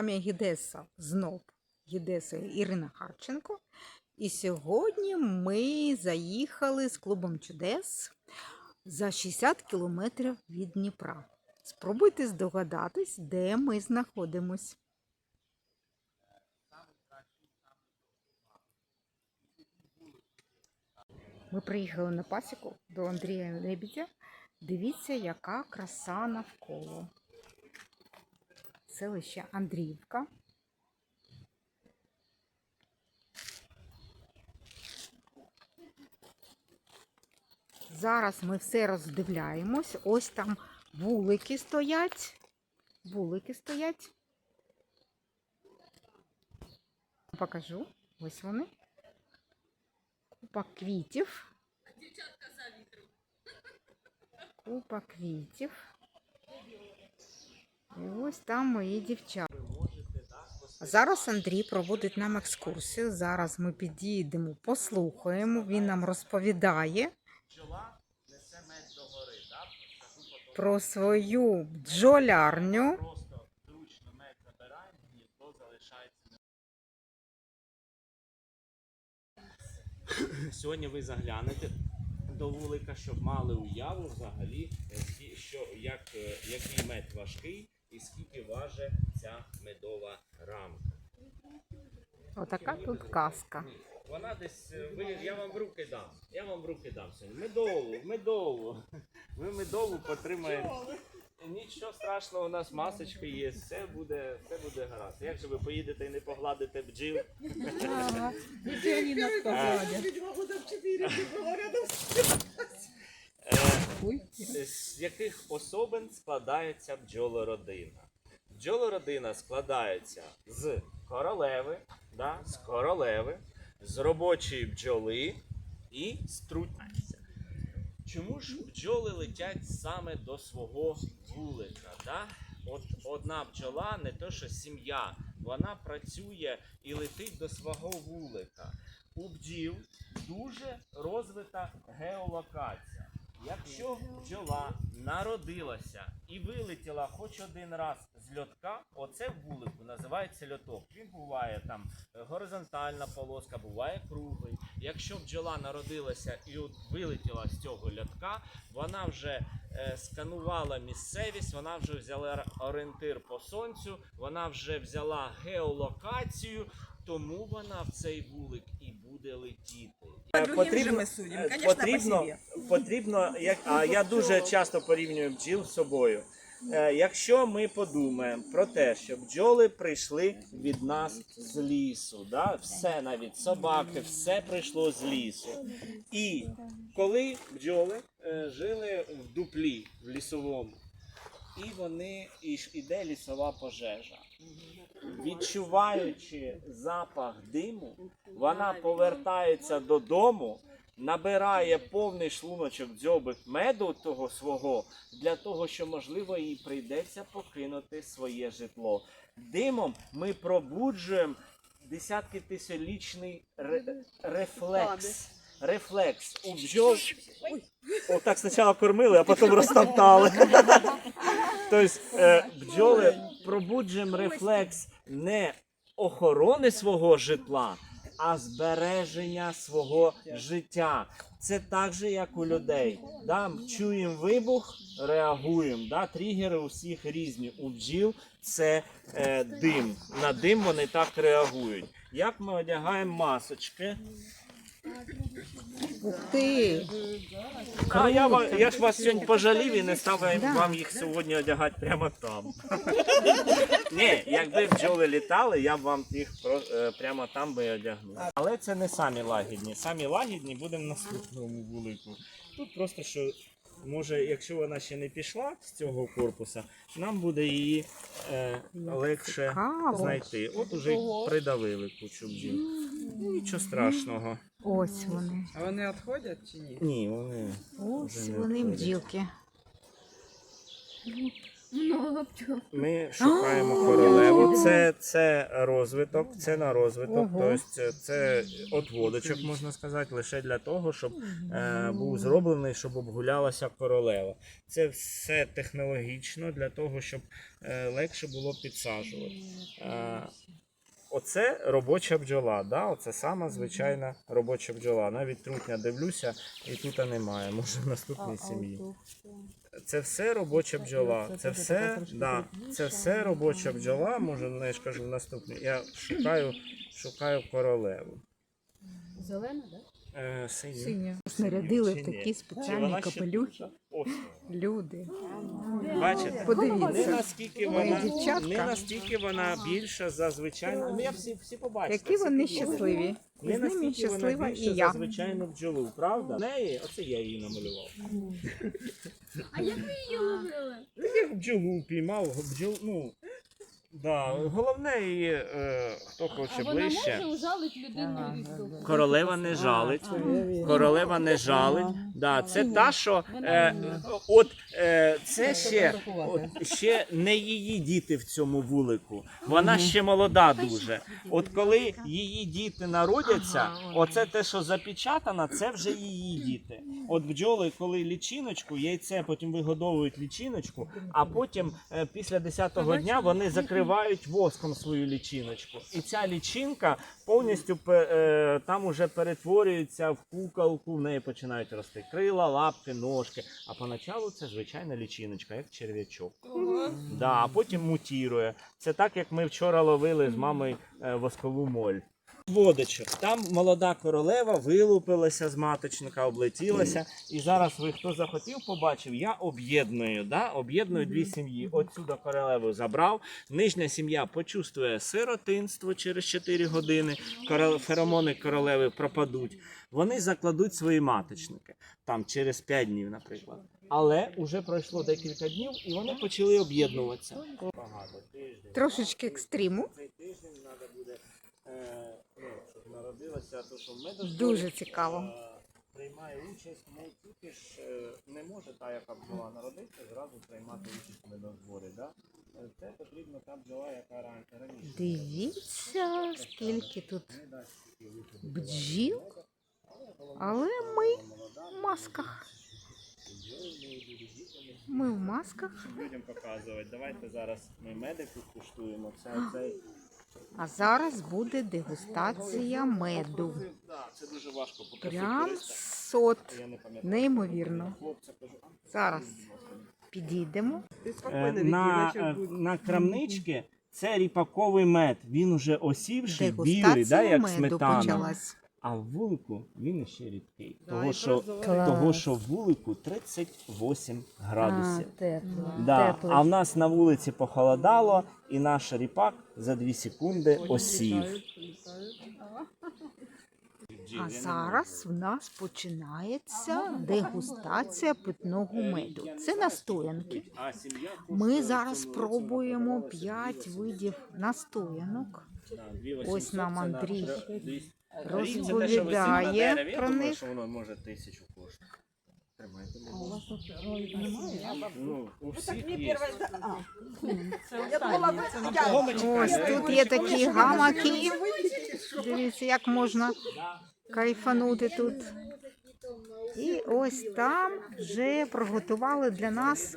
вами Гідеса знов Гідеса Ірина Харченко. І сьогодні ми заїхали з клубом чудес за 60 кілометрів від Дніпра. Спробуйте здогадатись, де ми знаходимось. Ми приїхали на пасіку до Андрія Лебідя. Дивіться, яка краса навколо селище Андріївка. Зараз ми все роздивляємось. Ось там вулики стоять. Вулики стоять. Покажу. Ось вони. Купа квітів. Купа квітів. Ось там мої дівчата. Зараз Андрій проводить нам екскурсію. Зараз ми підійдемо, послухаємо. Він нам розповідає про свою бджолярню. Сьогодні ви заглянете до вулика, щоб мали уяву взагалі, е, що, як, е, який мед важкий і скільки важить ця медова рамка. Отака тут казка. Ні, Вона десь, е, ви, я вам в руки дам. Я вам в руки дам сьогодні. Медову, медову. Ви медову потримаєте. Нічого страшного, у нас масочки є, все буде, все буде гаразд. Як же ви поїдете і не погладите бджіл? Видимо, года в 4 было Е, з яких особин складається бджолородина? Бджолородина складається з королеви, да, з королеви, з робочої бджоли і з трутниця. Чому ж бджоли летять саме до свого вулика? Да? От одна бджола, не то що сім'я, вона працює і летить до свого вулика. У бджіл дуже розвита геолокація. Якщо бджола народилася і вилетіла хоч один раз з льотка, оце в вулику називається льоток. Він буває там е, горизонтальна полоска, буває круглий. Якщо бджола народилася і от вилетіла з цього льотка, вона вже е, сканувала місцевість, вона вже взяла орієнтир по сонцю, вона вже взяла геолокацію, тому вона в цей вулик і буде летіти. По другим же мы судим, конечно, по потрібно, як, а я дуже часто порівнюю бджіл з собою. Е, Якщо ми подумаємо про те, що бджоли прийшли від нас з лісу, да? все навіть собаки, все прийшло з лісу. І коли бджоли е, жили в дуплі в лісовому, і вони іде лісова пожежа. Відчуваючи запах диму, вона повертається додому, набирає повний шлуночок дзьобик меду того свого для того, що можливо їй прийдеться покинути своє житло. Димом ми пробуджуємо десятки тисячолічний ре- рефлекс. Рефлекс у бджол. О, так спочатку кормили, а потім розтоптали. Тобто е, бджоли пробуджуємо рефлекс не охорони свого житла, а збереження свого життя. Це так же, як у людей. Да? Чуємо вибух, реагуємо. Да? Тригери у всіх різні. У бджіл це е, дим. На дим вони так реагують. Як ми одягаємо масочки? Ух ти! А я, ва- я ж вас сьогодні пожалів і не став вам їх сьогодні одягати прямо там. Ні, якби бджоли літали, я б вам їх про- е, прямо там би одягнув. Але це не самі лагідні. Самі лагідні будемо в наступному вулику. Тут просто що. Може, якщо вона ще не пішла з цього корпуса, нам буде її е, легше цікаво. знайти. От уже й придавили кучу бджіл. Ну, Нічого страшного. Ось вони. А вони відходять чи ні? Ні, вони Ось Вже не вони входять. бджілки. Ми шукаємо королеву. Це, це розвиток, це на розвиток. Ого. Тобто це, це отводочок, можна сказати, лише для того, щоб е, був зроблений, щоб обгулялася королева. Це все технологічно для того, щоб е, легше було підсаджувати. Е, Оце робоча бджола, да? оце сама звичайна робоча бджола. Навіть трутня дивлюся, і тут немає, може в наступній сім'ї. Це все робоча бджола. Це все, да, це все робоча бджола. Може, ну, я ж кажу в наступній. Я шукаю, шукаю королеву. Зелена, так? Е, синю. Синя. Снарядили в такі спеціальні капелюхи. Люди. Бачите? Не Подивіться, наскільки вона, дівчатка. не настільки вона більша за звичайну. Ну, я всі, всі побачите. які всі вони щасливі. І Не з ними настільки вона щаслива і більша я. за звичайну бджолу, правда? В неї, оце я її намалював. А як ви її ловили? Я бджолу піймав, бджол, ну, да, головне її, е, хто хоче А вона ближче. може ужалить людину різко? Королева не жалить. Королева не жалить. Да, це та, що е, от е, це ще, от, ще не її діти в цьому вулику. Вона ще молода дуже. От коли її діти народяться, оце те, що запечатано, це вже її діти. От бджоли, коли лічиночку, яйце потім вигодовують лічиночку, а потім е, після 10-го дня вони закривають воском свою лічиночку. І ця лічинка повністю е, там уже перетворюється в куколку, в неї починають рости крила, лапки, ножки. А поначалу це звичайна лічиночка, як черв'ячок. Да, а потім мутірує. Це так, як ми вчора ловили з мамою е, воскову моль. Водочок. Там молода королева вилупилася з маточника, облетілася. І зараз ви хто захотів, побачив, я об'єдную. Да? Об'єдную дві сім'ї. Отсюди королеву забрав. Нижня сім'я почувствує сиротинство через 4 години. Корол- Феромони королеви пропадуть. Вони закладуть свої маточники там через 5 днів, наприклад. Але вже пройшло декілька днів і вони почали об'єднуватися. Трошечки екстриму. Цей тиждень треба буде, е, ну, щоб народилося, то що в Дуже цікаво. е, приймає участь не тільки ж е, не може та, яка бджола народиться, зразу приймати участь в медозборі. Да? Це потрібно та бджола, яка раніше. Дивіться, скільки тут бджіл. Але ми в масках. Ми в масках, Людям показувати. Давайте зараз ми медику куштуємо. Це цей. а зараз буде дегустація меду. Це дуже важко Прям сот. Неймовірно. Хлопця кажу, «А, Зараз підійдемо. Е, на, е, на крамнички це ріпаковий мед. Він уже осівший, білий, да, Дегустація як меду сметана. почалась. А в вулику він ще рідкий. Да, Того, що, того, що в вулику 38 градусів. тепло. Да. А в нас на вулиці похолодало, і наш ріпак за 2 секунди осів. А зараз в нас починається дегустація питного меду. Це настоянки. Ми зараз пробуємо 5 видів настоянок. Ось нам Андрій розповідає про них. що воно може тисячу коштувати. Тримайте, будь ласка. Ну, у всіх є. Я думала, ви Кого? Ось тут є такі гамаки. Дивіться, як можна кайфанути тут. І ось там вже приготували для нас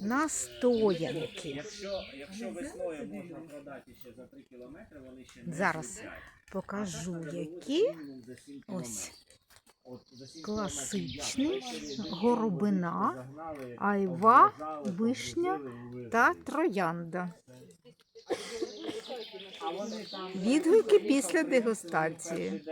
настоянки. Якщо, якщо весною можна продати ще за 3 кілометри, вони ще не Зараз з'їдять. Покажу, які мінімум за 7 ось От за 7 класичний, горобина, айва, вишня та троянда. Відгуки після дегустації.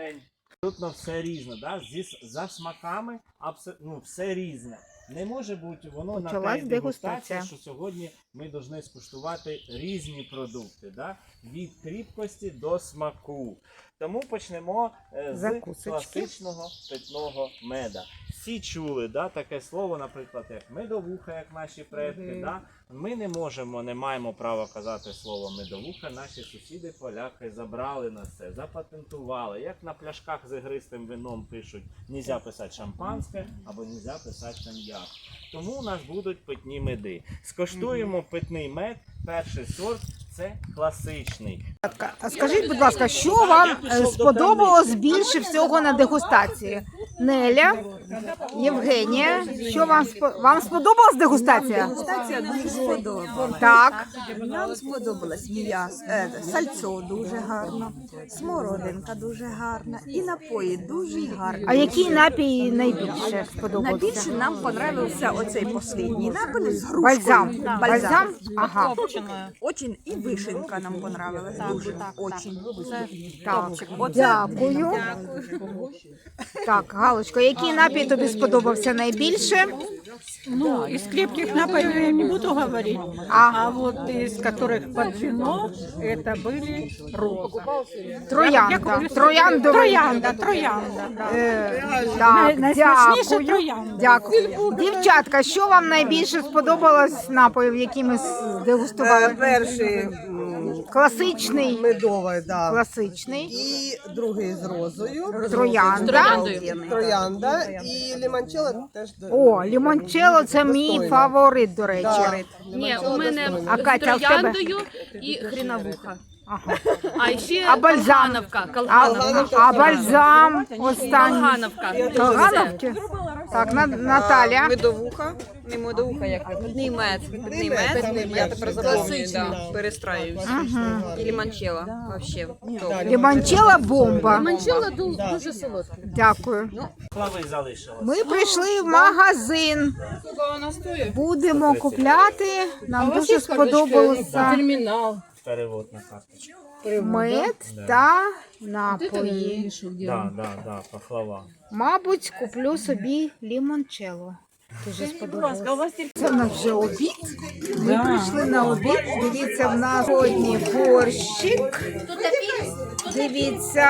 Абсолютно все різне, да? Зі, за смаками абсо- ну, все різне. Не може бути воно на Почалась дегустація. дегустація, що сьогодні ми повинні скуштувати різні продукти, да? від кріпкості до смаку. Тому почнемо е, з Закусочки. класичного питного меда. Всі чули да, таке слово, наприклад, як медовуха, як наші предки. Да? Ми не можемо, не маємо права казати слово медовуха. Наші сусіди поляки забрали на це, запатентували. Як на пляшках з ігристим вином пишуть, нельзя писати шампанське або нельзя писати коньяк. Тому у нас будуть питні меди. Скоштуємо питний мед, перший сорт це класичний. А скажіть, будь ласка, що вам е, сподобалось більше всього на дегустації? Неля, Євгенія, що вам спо- вам сподобалась дегустація? Дегустація дуже сподобалась. Так, Нам сподобалось м'ясо, е, сальцо дуже гарно, смородинка дуже гарна і напої дуже гарні. а який напій найбільше сподобався? Найбільше нам понравився оцей останній напій з грушкою. Бальзам. Бальзам? Ага. Очень і вишенька нам понравилась дуже. Очень. Так, Оце- дякую. Так, Галочка, який напій тобі сподобався найбільше? Ну, из крепких напоев я не буду говорить, А. а вот из которых под вино, это были роза. Троянда. Трояндовий. Троянда, троянда, да. Е, Так, Найсмачніше дякую. троянда. Дякую. Дівчатка, що вам найбільше сподобалось напоїв, які ми Е, дегустували? Перший м, Класичний. медовий, да. Класичний. і другий з розою. Троянда. Троянда і ліманчело теж до- О, лімончело це мій Достойно. фаворит, до речі. Да. Ні, у мене А з Катя, а в тебе? трояндою і хріновуха. Ага. А ще А бальзам? Колгановка. А, Колгановка. а бальзам останній. Колгановка. Калгановки? Так, на, Наталя. Медовуха, не медовуха, як питний мед. Питний мед, я тепер заповнюю, да, перестраюсь. Ага. І ліманчела, вообще. топ. Лімончело бомба. Манчела дуже солодка. Дякую. Плави залишилось. Ми прийшли в магазин. Будемо купляти. Нам дуже сподобалося Термінал. Перевод на карточку. Мед та напої. Да, да, да, пахлава. Мабуть, куплю собі лімончело. Дуже сподобалося. Це в нас вже обід. Ми прийшли на обід. Дивіться, в нас сьогодні борщик. Дивіться,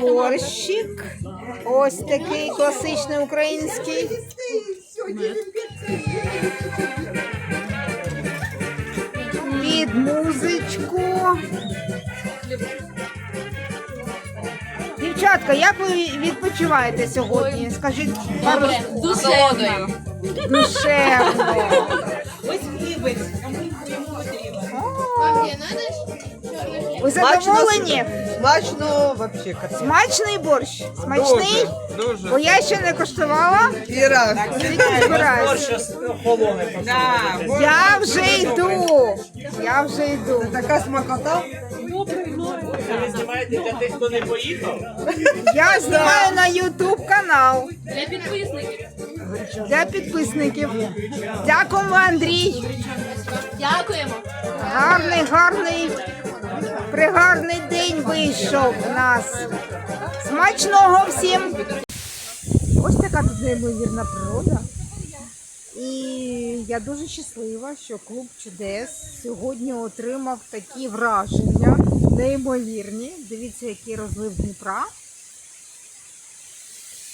борщик. Ось такий класичний український. Під музичку. Дівчатка, як ви відпочиваєте сьогодні? Скажіть пару Душевно. душевно. Ви задоволені? Смачно вообще капець. Смачний борщ? Смачний? Дуже. Бо я ще не коштувала. І раз. Тільки збираюсь. Я вже йду. Я вже йду. Така смакота. Ви знімаєте для тих, хто не поїхав? Я знімаю на YouTube канал Для підписників. для підписників. Дякуємо, Андрій. Дякуємо. Гарний, гарний, пригарний день вийшов у нас. Смачного всім! Ось така тут неймовірна природа. І я дуже щаслива, що клуб чудес сьогодні отримав такі враження неймовірні. Дивіться, який розлив Дніпра.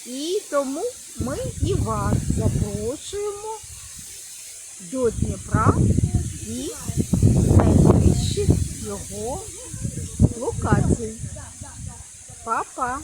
І тому ми і вас запрошуємо до Дніпра і найближчих його локацій. Па-па!